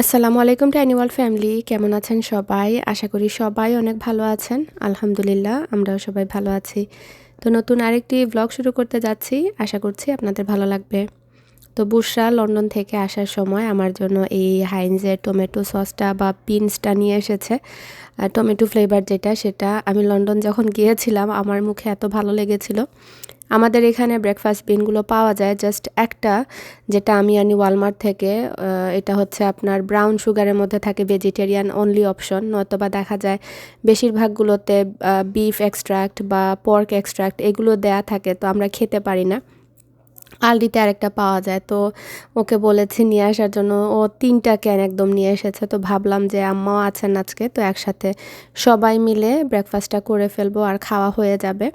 আসসালামু আলাইকুম two অ্যানিওয়াল family, কেমন আছেন সবাই? আশা করি সবাই অনেক ভালো আছেন। আলহামদুলিল্লাহ, আমরাও সবাই ভালো আছি। তো নতুন আরেকটি ব্লগ শুরু করতে যাচ্ছি। আশা করছি আপনাদের ভালো লাগবে। তো বুসরা, লন্ডন থেকে আসার সময় আমার জন্য এই হাইনজের টমেটো সসটা বা পিনসটা নিয়ে এসেছে। টমেটো ফ্লেভার যেটা, সেটা আমি লন্ডন যখন গিয়েছিলাম, আমার মুখে এত ভালো লেগেছিল আমাদের এখানে ব্রেকফাস্ট বিনগুলো পাওয়া যায়। জাস্ট একটা, যেটা আমি আনি ওয়ালমার্ট থেকে এটা হচ্ছে আপনার ব্রাউন সুগারের মধ্যে থাকে ভেজিটেরিয়ান অনলি অপশন নয়তোবা দেখা যায় বেশিরভাগগুলোতে বিফ এক্সট্রাক্ট বা পর্ক এক্সট্রাক্ট এগুলো দেয়া থাকে, তো আমরা খেতে পারি না। আলডিতে আরেকটা পাওয়া যায়। তো ওকে বলেছি নিয়ে আসার জন্য। ও তিনটা ক্যান একদম নিয়ে এসেছে। তো ভাবলাম যে আম্মাও আছেন আজকে। তো একসাথে সবাই মিলে ব্রেকফাস্টটা করে ফেলব আর খাওয়া হয়ে যাবে।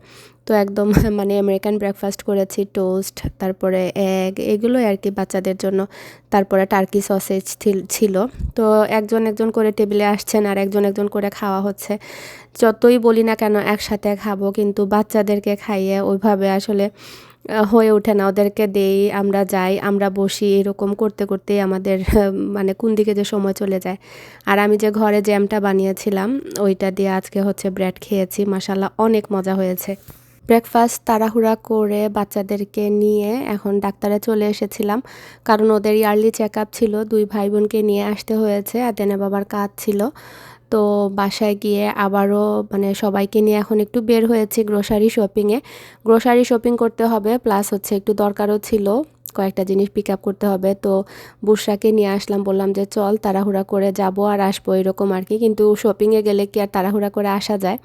তো একদম মানে আমেরিকান ব্রেকফাস্ট করেছি টোস্ট তারপরে এগ এগুলোই আর কি বাচ্চাদের জন্য। তারপরে টার্কি সসেজ ছিল। তো একজন একজন করে টেবিলে আসছেন আর একজন একজন করে খাওয়া হচ্ছে। যতই বলি না কেন একসাথে খাব, কিন্তু বাচ্চাদেরকে খাইয়ে ওইভাবে আসলে হয়ে ওঠে না। ওদেরকে দেই, আমরা যাই, আমরা বসি, এরকম করতে করতেই আমাদের মানে কোন দিকে যে সময় চলে যায়। আর আমি যে ঘরে জ্যামটা বানিয়েছিলাম, ওইটা দিয়ে আজকে হচ্ছে ব্রেড খেয়েছি। মাসাল্লাহ অনেক মজা হয়েছে। ব্রেকফাস্ট তাড়াহুড়া করে বাচ্চাদেরকে নিয়ে এখন ডাক্তারে চলে এসেছিলাম। কারণ ওদের ইয়ারলি চেক ছিল, দুই ভাই বোনকে নিয়ে আসতে হয়েছে। আদেনে বাবার কাজ ছিল। তো বাসায় গিয়ে আবারও মানে সবাইকে নিয়ে এখন একটু বের হয়েছি গ্রোসারি শপিংয়ে গ্রোসারি শপিং করতে হবে প্লাস হচ্ছে একটু দরকারও ছিল। কয়েকটা জিনিস পিক আপ করতে হবে। তো বুসরাকে নিয়ে আসলাম, বললাম যে চল তাড়াহুড়া করে যাব আর আসব এরকম আর কি। কিন্তু শপিংয়ে গেলে কি আর তাড়াহুড়া করে আসা যায়?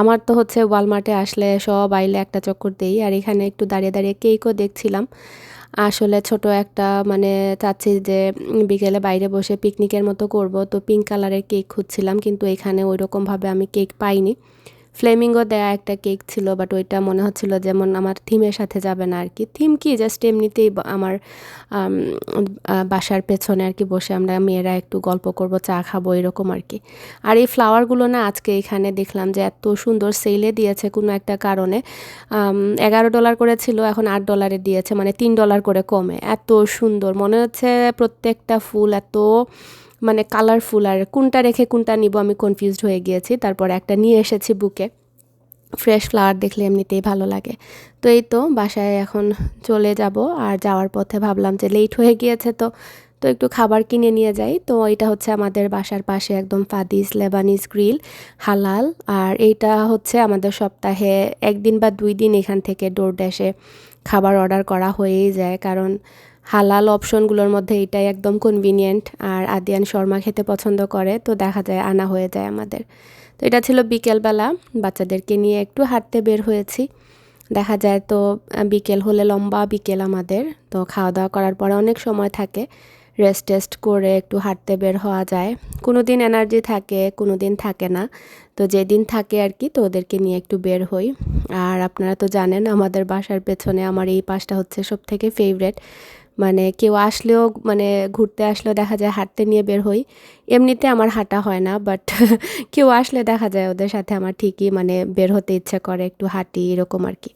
আমার তো হচ্ছে ওয়ালমার্টে আসলে সব আইলে একটা চক্কর দেই। আর এখানে একটু দাঁড়িয়ে দাঁড়িয়ে কেকও দেখছিলাম। আসলে ছোট একটা মানে চাচ্ছি যে বিকেলে বাইরে বসে পিকনিকের মতো করব। তো পিঙ্ক কালারের কেক খুঁজছিলাম, কিন্তু এখানে ওই রকমভাবে আমি কেক পাইনি। ফ্লেমিঙ্গো দেয়া একটা কেক ছিল বাট ওইটা মনে হচ্ছিল যেমন আমার থিমের সাথে যাবে না আর কি থিম কি? জাস্ট এমনিতেই আমার বাসার পেছনে আর কি বসে আমরা মেয়েরা একটু গল্প করব, চা খাব, এরকম আর কি আর এই ফ্লাওয়ারগুলো না আজকে এখানে দেখলাম যে এত সুন্দর সেলে দিয়েছে কোনো একটা কারণে। এগারো ডলার করে ছিল, এখন আট ডলারে দিয়েছে মানে তিন ডলার করে কমে। এত সুন্দর, মনে হচ্ছে প্রত্যেকটা ফুল এত মানে কালারফুল আর কোনটা রেখে কোনটা নিব আমি কনফিউজড হয়ে গিয়েছি। তারপর একটা নিয়ে এসেছি বুকে। ফ্রেশ ফ্লাওয়ার দেখলে এমনিতেই ভালো লাগে। তো এই তো, বাসায় এখন চলে যাব। আর যাওয়ার পথে ভাবলাম যে লেট হয়ে গিয়েছে তো তো একটু খাবার কিনে নিয়ে যাই। তো এটা হচ্ছে আমাদের বাসার পাশে একদম ফাদিস লেবানিজ গ্রিল, হালাল। আর এইটা হচ্ছে আমাদের সপ্তাহে একদিন বা দুই দিন এখান থেকে ডোর ড্যাশে খাবার অর্ডার করা হয়েই যায়। কারণ হালাল অপশনগুলোর মধ্যে এটাই একদম কনভিনিয়েন্ট আর আদিয়ান শর্মা খেতে পছন্দ করে, তো দেখা যায় আনা হয়ে যায় আমাদের। তো এটা ছিল বিকেলবেলা, বাচ্চাদেরকে নিয়ে একটু হাঁটতে বের হয়েছি। দেখা যায় তো বিকেল হলে লম্বা বিকেল আমাদের, তো খাওয়া দাওয়া করার পরে অনেক সময় থাকে। রেস্ট টেস্ট করে একটু হাঁটতে বের হওয়া যায়। কোনো দিন এনার্জি থাকে কোনো দিন থাকে না। তো যেদিন থাকে আর কি, তো ওদেরকে নিয়ে একটু বের হই। আর আপনারা তো জানেন, আমাদের বাসার পেছনে আমার এই পাশটা হচ্ছে সব থেকে ফেভারেট মানে কেউ আসলেও মানে ঘুরতে আসলেও দেখা যায় হাঁটতে নিয়ে বের হই। এমনিতে আমার হাঁটা হয় না বাট কেউ আসলে দেখা যায় ওদের সাথে আমার ঠিকই মানে বের হতে ইচ্ছে করে, একটু হাঁটি, এরকম আর কি।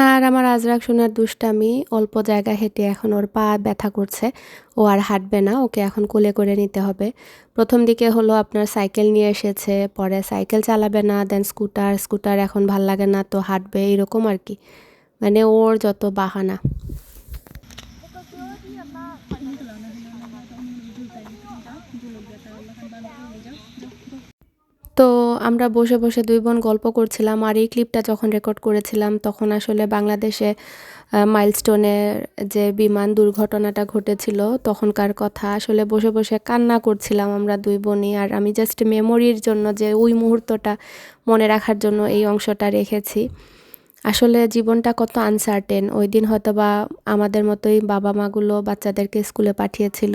আর আমার আজরাক সোনার দুষ্টামি অল্প জায়গা হেঁটে এখন ওর পা ব্যথা করছে, ও আর হাঁটবে না, ওকে এখন কোলে করে নিতে হবে। প্রথম দিকে হলো আপনার সাইকেল নিয়ে এসেছে, পরে সাইকেল চালাবে না দেন স্কুটার স্কুটার এখন ভালো লাগে না, তো হাঁটবে, এরকম আর কি। মানে ওর যত বাহানা। আমরা বসে বসে দুই বোন গল্প করছিলাম আর এই ক্লিপটা যখন রেকর্ড করেছিলাম, তখন আসলে বাংলাদেশে মাইলস্টোনের যে বিমান দুর্ঘটনাটা ঘটেছিল, তখনকার কথা। আসলে বসে বসে কান্না করছিলাম আমরা দুই বোনই আর আমি জাস্ট মেমোরির জন্য যে ওই মুহূর্তটা মনে রাখার জন্য এই অংশটা রেখেছি। আসলে জীবনটা কত আনসার্টেন ওই দিন হয়তো বা আমাদের মতোই বাবা মাগুলো বাচ্চাদেরকে স্কুলে পাঠিয়েছিল।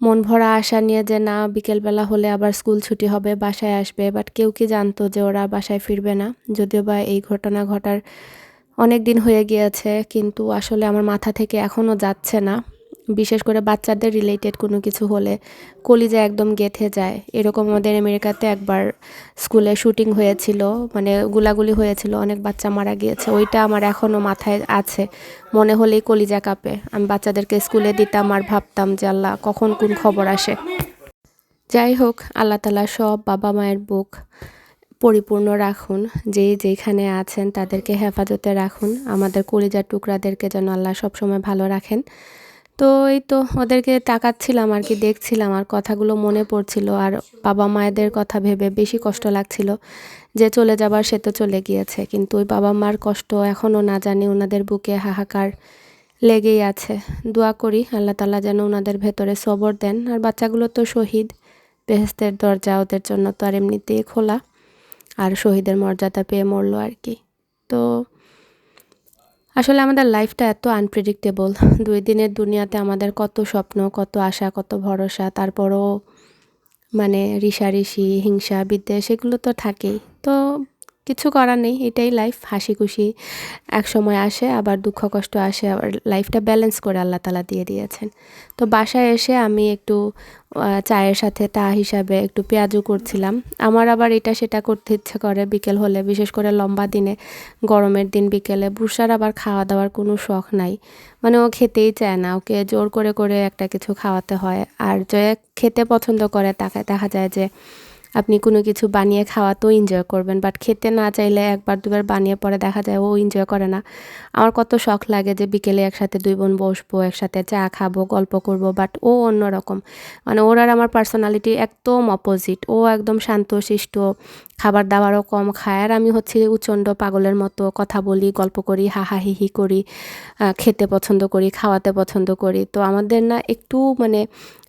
মন ভরা আশা নিয়ে যে না, বিকেলবেলা হলে আবার স্কুল ছুটি হবে, বাসায় আসবে বাট কেউ কি জানতো যে ওরা বাসায় ফিরবে না? যদিও বা এই ঘটনা ঘটার অনেক দিন হয়ে গিয়েছে, কিন্তু আসলে আমার মাথা থেকে এখনও যাচ্ছে না। বিশেষ করে বাচ্চাদের রিলেটেড কোনো কিছু হলে কলিজা একদম গেথে যায়। এরকম আমাদের আমেরিকাতে একবার স্কুলে শুটিং হয়েছিল মানে গুলাগুলি হয়েছিল, অনেক বাচ্চা মারা গিয়েছে। ওইটা আমার এখনও মাথায় আছে। মনে হলেই কলিজা কাঁপে। আমি বাচ্চাদেরকে স্কুলে দিতাম আর ভাবতাম যে আল্লাহ, কখন কোন খবর আসে। যাই হোক, আল্লাহ তালা সব বাবা মায়ের বুক পরিপূর্ণ রাখুন। যে যেখানে আছেন তাদেরকে হেফাজতে রাখুন। আমাদের কলিজার টুকরাদেরকে যেন আল্লাহ সবসময় ভালো রাখেন। তো এই তো ওদেরকে তাকাচ্ছিলাম আর কি, দেখছিলাম আর কথাগুলো মনে পড়ছিল আর বাবা মায়েদের কথা ভেবে বেশি কষ্ট লাগছিল যে চলে যাবার, সে তো চলে গিয়েছে। কিন্তু ওই বাবা মার কষ্ট এখনও না জানি ওনাদের বুকে হাহাকার লেগেই আছে। দোয়া করি আল্লাহ তালা যেন ওনাদের ভেতরে সবর দেন। আর বাচ্চাগুলো তো শহীদ বেহেস্তের দরজা ওদের জন্য তো আর এমনিতেই খোলা। আর শহীদের মর্যাদা পেয়ে মরলো আর কি। তো আসলে আমাদের লাইফটা এত আনপ্রেডিক্টেবল দুই দিনের দুনিয়াতে আমাদের কত স্বপ্ন, কত আশা, কত ভরসা, তারপরও মানে রিসারিসি, হিংসা, বিদ্বেষ, এগুলো তো থাকেই। তো কিছু করার নেই, এটাই লাইফ হাসি খুশি এক সময় আসে, আবার দুঃখ কষ্ট আসে, আবার লাইফটা ব্যালেন্স করে আল্লাহ তালা দিয়ে দিয়েছেন। তো বাসায় এসে আমি একটু চায়ের সাথে তা হিসাবে একটু পেঁয়াজও করছিলাম। আমার আবার এটা সেটা করতে ইচ্ছে করে বিকেল হলে, বিশেষ করে লম্বা দিনে, গরমের দিন বিকেলে। বুসার আবার খাওয়া দাওয়ার কোনো শখ নাই। মানে ও খেতেই চায় না, ওকে জোর করে করে একটা কিছু খাওয়াতে হয়। আর যে খেতে পছন্দ করে, তাকে দেখা যায় যে আপনি কোনো কিছু বানিয়ে খাওয়াতেও এনজয় করবেন বাট খেতে না চাইলে একবার, দুবার বানিয়ে পরে দেখা যায় ও এনজয় করে না। আমার কত শখ লাগে যে বিকেলে একসাথে দুই বোন বসবো, একসাথে চা খাব, গল্প করব বাট ও অন্যরকম মানে ওর আর আমার পার্সোনালিটি একদম অপোজিট ও একদম শান্ত শান্তশিষ্ট খাবার দাবারও কম খায়। আর আমি হচ্ছে উচণ্ড পাগলের মতো, কথা বলি, গল্প করি হাহা হিহি করি খেতে পছন্দ করি, খাওয়াতে পছন্দ করি। তো আমাদের না একটু মানে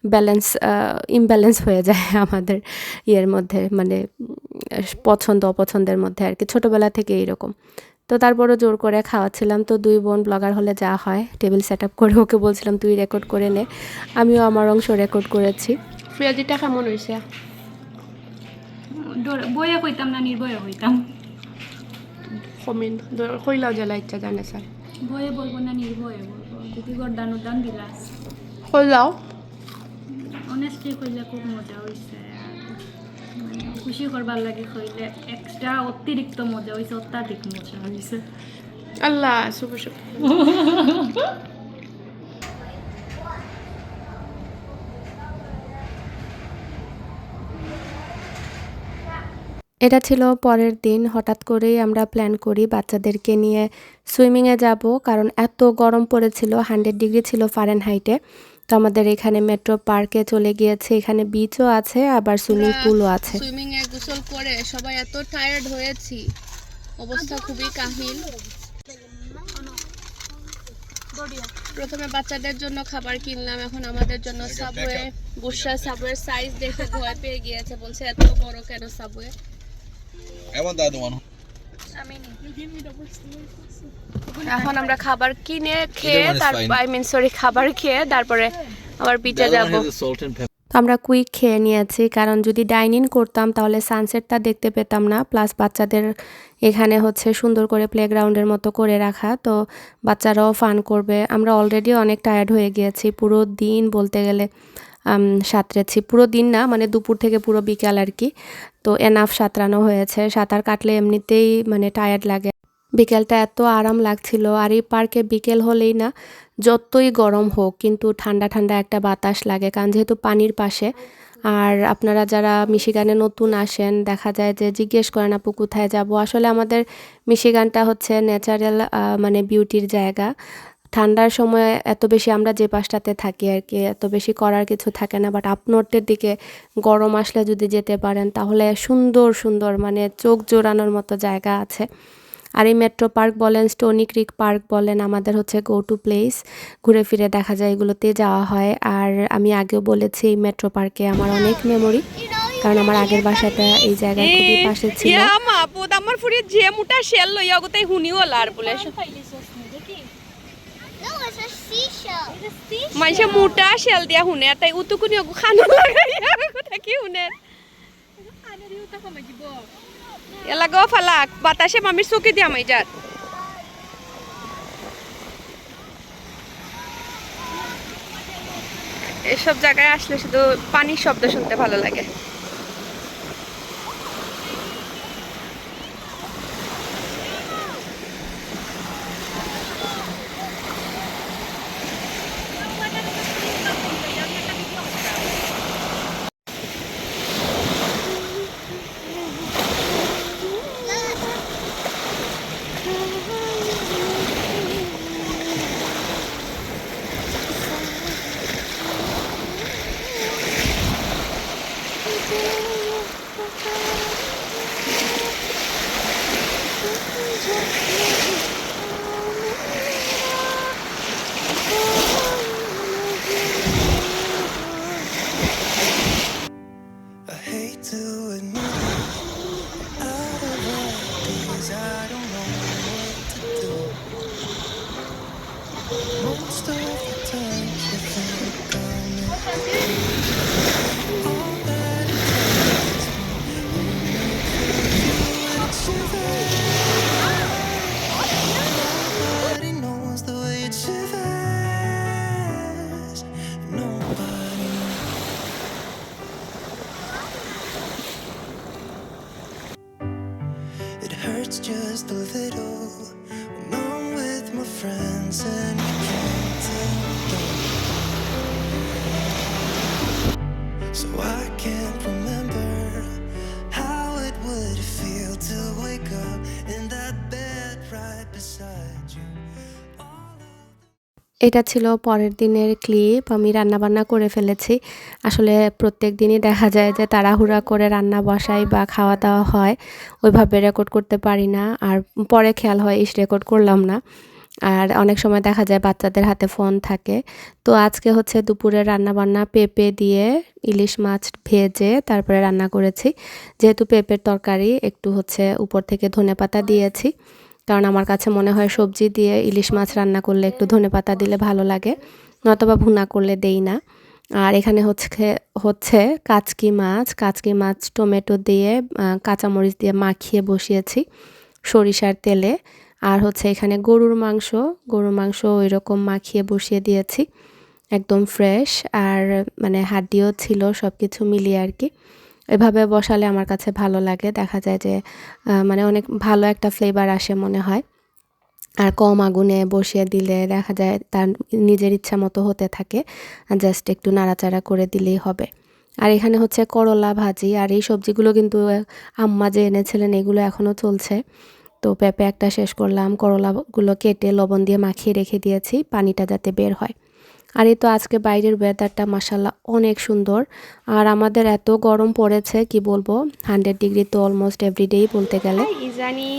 ব্যালেন্স ইমব্যালেন্স হয়ে যায় আমাদের ইয়ের মধ্যে মানে পছন্দ অপছন্দের মধ্যে আর কি। ছোটোবেলা থেকে এইরকম। তো তারপরও জোর করে খাওয়াচ্ছিলাম। তো দুই বোন ব্লগার হলে যা হয় টেবিল সেট আপ করে ওকে বলছিলাম তুই রেকর্ড করে নে। আমিও আমার অংশ রেকর্ড করেছি। পেঁয়াজিটা কেমন হয়েছে বইয়া কইতাম না নির্বয়ে হইতাম কমিন কইলাও জ্বালা ইচ্ছা জানে স্যার। বয়ে বলব না নির্ভয়ে বলব। যদি গরদান উদান দিলাস। কইলাও। অনেস্টলি কইলে খুব মজা হয়েছে মানে খুশি করবার লাগে কইলে এক্সট্রা অতিরিক্ত মজা হয়েছে অত্যাধিক মজা হয়েছে আল্লাহ শুভ শুভ এটা ছিল পরের দিন। হঠাৎ করেই আমরা প্ল্যান করি বাচ্চাদেরকে নিয়ে সুইমিংয়ে যাব কারণ এত গরম পড়েছিল হান্ড্রেড ডিগ্রি ছিল ফারেনহাইটে তো আমাদের এখানে মেট্রো পার্কে চলে গিয়েছে এখানে বিচও আছে আবার সুইমিং পুলও আছে। সুইমিং এ গোসল করে সবাই এত টায়ার্ড হয়েছি। অবস্থা খুবই কাহিল। প্রথমে বাচ্চাদের জন্য খাবার কিনলাম এখন আমাদের জন্য সাবওয়ে বুসরা সাবওয়ের সাইজ দেখে ভয় পেয়ে গিয়েছে বলছে এত বড় কেন সাবওয়ে the other one. এখন আমরা খাবার কিনে খেয়ে তারপর আই মিন সরি খাবার খেয়ে তারপরে আবার বিচে যাব. তো আমরা কুইক খেয়ে নিয়েছি কারণ যদি ডাইনিং করতাম তাহলে সানসেটটা দেখতে পেতাম না প্লাস বাচ্চাদের এখানে হচ্ছে সুন্দর করে প্লেগ্রাউন্ডের মতো করে রাখা তো বাচ্চারাও ফান করবে। আমরা অলরেডি অনেক টায়ার্ড হয়ে গিয়েছি পুরো দিন বলতে গেলে। সাঁতরেছি পুরো দিন না মানে দুপুর থেকে পুরো বিকাল আর কি। তো এনাফ সাঁতরানো হয়েছে। সাঁতার কাটলে এমনিতেই মানে টায়ার্ড লাগে। বিকেলটা এত আরাম লাগছিল। আর এই পার্কে বিকেল হলেই না, যতই গরম হোক, কিন্তু ঠান্ডা ঠান্ডা একটা বাতাস লাগে, কারণ যেহেতু পানির পাশে। আর আপনারা যারা মিশিগানে নতুন আসেন, দেখা যায় যে জিজ্ঞেস করেন, আপু, কোথায় যাব? আসলে আমাদের মিশিগানটা হচ্ছে ন্যাচারাল মানে বিউটির জায়গা। ঠান্ডার সময় এত বেশি আমরা যে পাশটাতে থাকি আর কি এত বেশি করার কিছু থাকে না বাট আপ নর্থের দিকে গরম আসলে যদি যেতে পারেন তাহলে সুন্দর সুন্দর মানে চোখ জোড়ানোর মতো জায়গা আছে। আর এই মেট্রো পার্ক বলেন স্টোনি ক্রিক পার্ক বলেন আমাদের হচ্ছে গো টু প্লেস ঘুরে ফিরে দেখা যায় এগুলোতে যাওয়া হয়। আর আমি আগেও বলেছি এই মেট্রো পার্কে আমার অনেক মেমোরি কারণ আমার আগের বাসাটা এই জায়গার খুবই পাশে ছিল। আমার ফুরি যে মুটা শেল লইয়া গোতাই হুনিও লার বলে। মাইসে মোটা শেল দিয়া শুনে তাই উতুকুনি খানো লাগাইয়া কথা কি হুনে? ফালাক, বাতাসে মামির চকি দিয়া মাই এসব জায়গায় আসলে শুধু পানির শব্দ শুনতে ভালো লাগে। এটা ছিল পরের দিনের ক্লিপ আমি রান্না বান্না করে ফেলেছি। আসলে প্রত্যেক দিনই দেখা যায় যে তাড়াহুড়া করে রান্না বসাই বা খাওয়া দাওয়া হয়, ওইভাবে রেকর্ড করতে পারি না। আর পরে খেয়াল হয়, ইস রেকর্ড করলাম না। আর অনেক সময় দেখা যায় বাচ্চাদের হাতে ফোন থাকে। তো আজকে হচ্ছে দুপুরে রান্না বান্না পেঁপে দিয়ে ইলিশ মাছ ভেজে তারপরে রান্না করেছি। যেহেতু পেঁপের তরকারি, একটু হচ্ছে উপর থেকে ধনেপাতা দিয়েছি। কারণ আমার কাছে মনে হয় সবজি দিয়ে ইলিশ মাছ রান্না করলে একটু ধনেপাতা দিলে ভালো লাগে, নতবা ভুনা করলে দেই না। আর এখানে হচ্ছে হচ্ছে কাচকি মাছ কাচকি মাছ টমেটো দিয়ে কাঁচামরিচ দিয়ে মাখিয়ে বসিয়েছি সরিষার তেলে। আর হচ্ছে এখানে গরুর মাংস গরুর মাংস ওই রকম মাখিয়ে বসিয়ে দিয়েছি, একদম ফ্রেশ। আর মানে হাড্ডিও ছিল সব কিছু মিলিয়ে আর কি। এভাবে বসালে আমার কাছে ভালো লাগে। দেখা যায় যে মানে অনেক ভালো একটা ফ্লেভার আসে মনে হয়। আর কম আগুনে বসিয়ে দিলে দেখা যায় তার নিজের ইচ্ছা মতো হতে থাকে। জাস্ট একটু নাড়াচাড়া করে দিলেই হবে। আর এখানে হচ্ছে করলা ভাজি আর এই সবজিগুলো কিন্তু আম্মা যে এনেছিলেন এগুলো এখনও চলছে। তো পেঁপে একটা শেষ করলাম। করলাগুলো কেটে লবণ দিয়ে মাখিয়ে রেখে দিয়েছি। পানিটা যাতে বের হয়। আর এই তো আজকে বাইরের ওয়েদারটা মাসাল্লাহ অনেক সুন্দর। আর আমাদের এত গরম পড়েছে কি বলব? হান্ড্রেড ডিগ্রি তো অলমোস্ট এভরিডেই বলতে গেলে। ইজানি।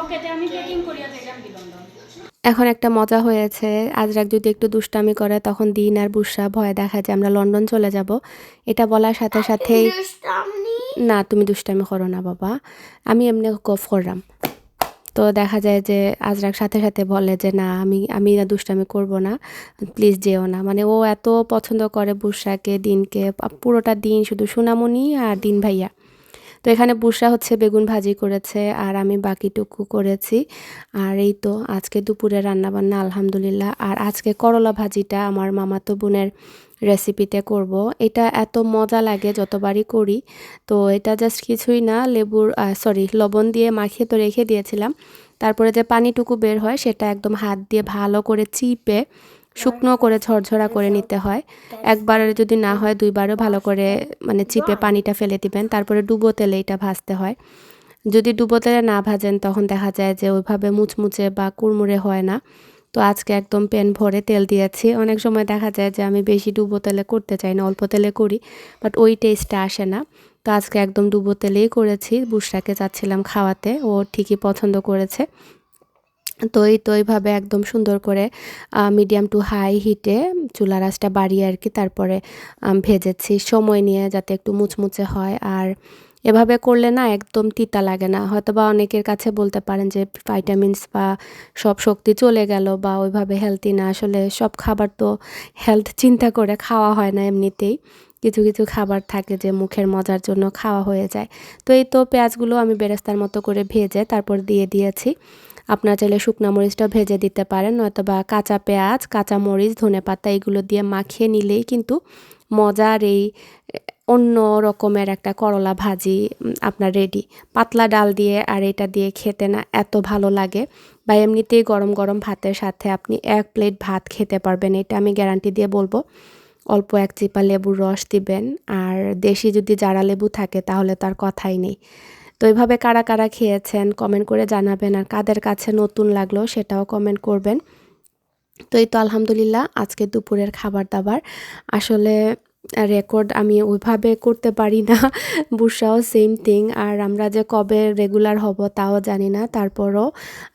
ওকে আমি প্যাকিং করিয়া যাইলাম বিলন্দন এখন একটা মজা হয়েছে। আজরাক যদি একটু দুষ্টামি করে তখন দিন আর বুসরা ভয় দেখা যে আমরা লন্ডন চলে যাব। এটা বলার সাথে সাথেই না তুমি দুষ্টামি করো না বাবা। আমি এমনি গফ করলাম। তো দেখা যায় যে আজরাক সাথে সাথে বলে যে না আমি আমি না দুষ্টামি করব না। প্লিজ যেও না। মানে ও এত পছন্দ করে বুসরাকে দিনকে পুরোটা দিন শুধু সুনামনি আর দিন ভাইয়া। তো এখানে বুসরা হচ্ছে বেগুন ভাজি করেছে আর আমি বাকিটুকু করেছি। আর এই তো আজকে দুপুরে রান্নাবান্না আলহামদুলিল্লাহ। আর আজকে করলা ভাজিটা আমার মামাতো বোনের রেসিপিতে করব। এটা এত মজা লাগে যতবারই করি। তো এটা জাস্ট কিছুই না, লেবুর সরি লবণ দিয়ে মাখিয়ে তো রেখে দিয়েছিলাম। তারপরে যে পানিটুকু বের হয় সেটা একদম হাত দিয়ে ভালো করে চিপে শুকনো করে ঝরঝরা করে নিতে হয়। একবারে যদি না হয় দুইবারও ভালো করে মানে চিপে পানিটা ফেলে দিবেন, তারপরে ডুবো তেলে এটা ভাজতে হয়। যদি ডুবো তেলে না ভাজেন, তখন দেখা যায় যে ওইভাবে মুচমুচে বা কুড়মুড়ে হয় না। তো আজকে একদম প্যান ভরে তেল দিয়েছি। অনেক সময় দেখা যায় যে আমি বেশি ডুবো তেলে করতে চাই না, অল্প তেলে করি, বাট ওই টেস্টটা আসে না। তো আজকে একদম ডুবো তেলেই করেছি। বুসরাকে চাচ্ছিলাম খাওয়াতে, ও ঠিকই পছন্দ করেছে। তো এই তো এইভাবে একদম সুন্দর করে মিডিয়াম টু হাই হিটে চুলা রাসটা বাড়িয়ে আর কি তারপরে ভেজেছি। সময় নিয়ে যাতে একটু মুচমুচে হয়। আর এভাবে করলে না একদম তিতা লাগে না। হয়তো বা অনেকের কাছে বলতে পারেন যে ভাইটামিনস বা সব শক্তি চলে গেল বা ওইভাবে হেলদি না। আসলে সব খাবার তো হেলথ চিন্তা করে খাওয়া হয় না এমনিতেই। কিছু কিছু খাবার থাকে যে মুখের মজার জন্য খাওয়া হয়ে যায়। তো এই তো পেঁয়াজগুলো আমি বেরেস্তার মতো করে ভেজে তারপর দিয়ে দিয়েছি। আপনার চাইলে শুকনো মরিচটা ভেজে দিতে পারেন নয়তো বা কাঁচা পেঁয়াজ, কাঁচা মরিচ, ধনে পাতা, এগুলো দিয়ে মাখিয়ে নিলেই কিন্তু মজার এই অন্য রকমের একটা করলা ভাজি আপনার রেডি পাতলা ডাল দিয়ে আর এটা দিয়ে খেতে না এত ভালো লাগে। বা এমনিতেই গরম গরম ভাতের সাথে আপনি এক প্লেট ভাত খেতে পারবেন, এটা আমি গ্যারান্টি দিয়ে বলব। অল্প এক চিপা লেবুর রস দিবেন, আর দেশি যদি জারা লেবু থাকে তাহলে তার কথাই নেই। তো এইভাবে কারা কারা খেয়েছেন কমেন্ট করে জানাবেন আর কাদের কাছে নতুন লাগল সেটাও কমেন্ট করবেন। তো এই তো আলহামদুলিল্লাহ আজকে দুপুরের খাবার দাবার। আসলে রেকর্ড আমি ওইভাবে করতে পারি না বুসাও সেম থিং আর আমরা যে কবে রেগুলার হব তাও জানি না। তারপরও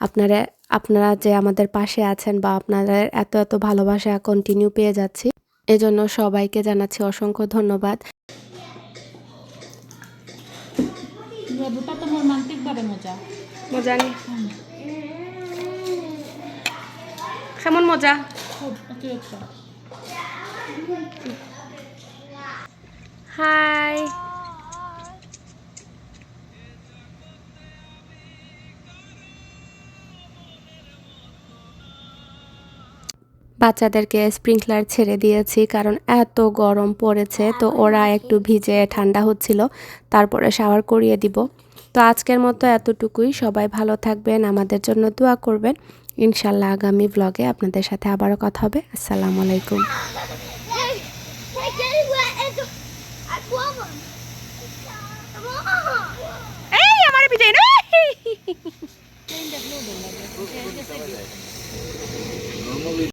আপনারা আপনারা যে আমাদের পাশে আছেন বা আপনাদের এত এত ভালোবাসা কন্টিনিউ পেয়ে যাচ্ছি, এজন্য সবাইকে জানাচ্ছি অসংখ্য ধন্যবাদ। লেবুটা তো মর্মান্তিকভাবে মজা। মজা নি? কেমন মজা? খুব অতিরিক্ত হাই বাচ্চাদেরকে স্প্রিংকলার ছেড়ে দিয়েছি কারণ এত গরম পড়েছে। তো ওরা একটু ভিজে ঠান্ডা হচ্ছিল তারপরে শাওয়ার করিয়ে দিব। তো আজকের মতো এতটুকুই। সবাই ভালো থাকবেন আমাদের জন্য দোয়া করবেন। ইনশাল্লাহ আগামী ব্লগে আপনাদের সাথে আবারও কথা হবে। আসসালামু আলাইকুম. এই আমার না।